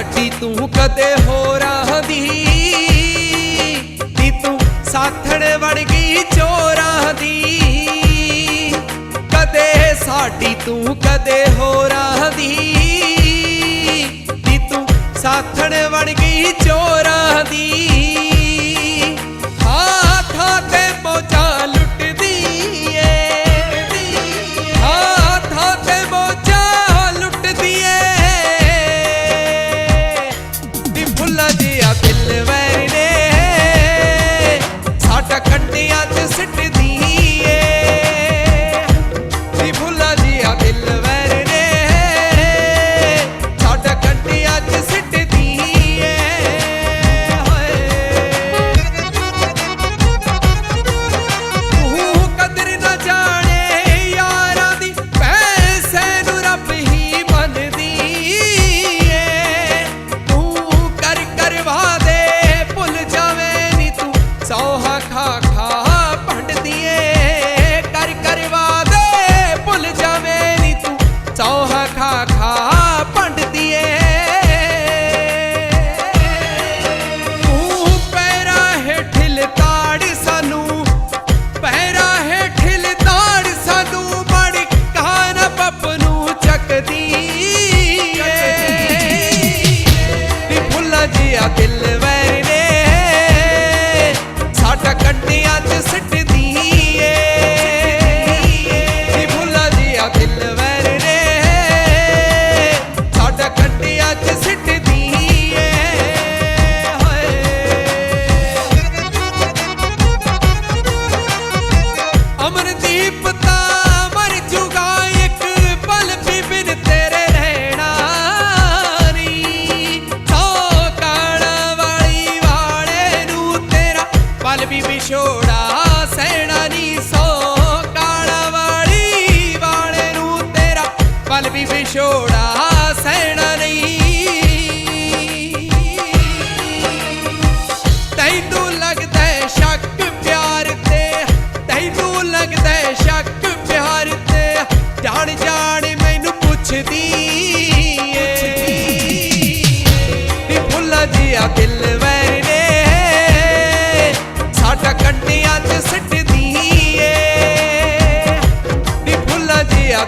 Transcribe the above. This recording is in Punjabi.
ਸਾਡੀ ਤੂੰ ਕਦੇ ਹੋਰਾਂ ਦੀ ਨੀ ਤੂੰ ਸਾਥਣ ਵੜ ਗਈ ਚੋਰਾਂ ਦੀ ਕਦੇ ਸਾਡੀ, ਤੂੰ ਕਦੇ ਹੋਰਾਂ ਦੀ ਨੀ ਤੂੰ ਸਾਥਣ ਵੜ ਗਈ ਚੋਰਾਂ ਦੀ ਵੀ ਵਿਛੋੜਾ ਸਹਿਣਾ ਨਹੀਂ। ਤੈਨੂੰ ਲੱਗਦਾ ਸ਼ੱਕ ਪਿਆਰ ਤੇ, ਤੈਨੂੰ ਲੱਗਦਾ ਸ਼ੱਕ ਪਿਆਰ ਤੇ। ਜਾਣ ਜਾਣ ਮੈਨੂੰ ਪੁੱਛਦੀ ਏ। ਵੀ ਭੁੱਲਾ ਜਿਆ ਸਾਡਾ ਕੰਡਿਆਂ 'ਚ ਸਿੱਟਦੀ ਏ। ਵੀ ਭੁੱਲਾ ਜਿਆ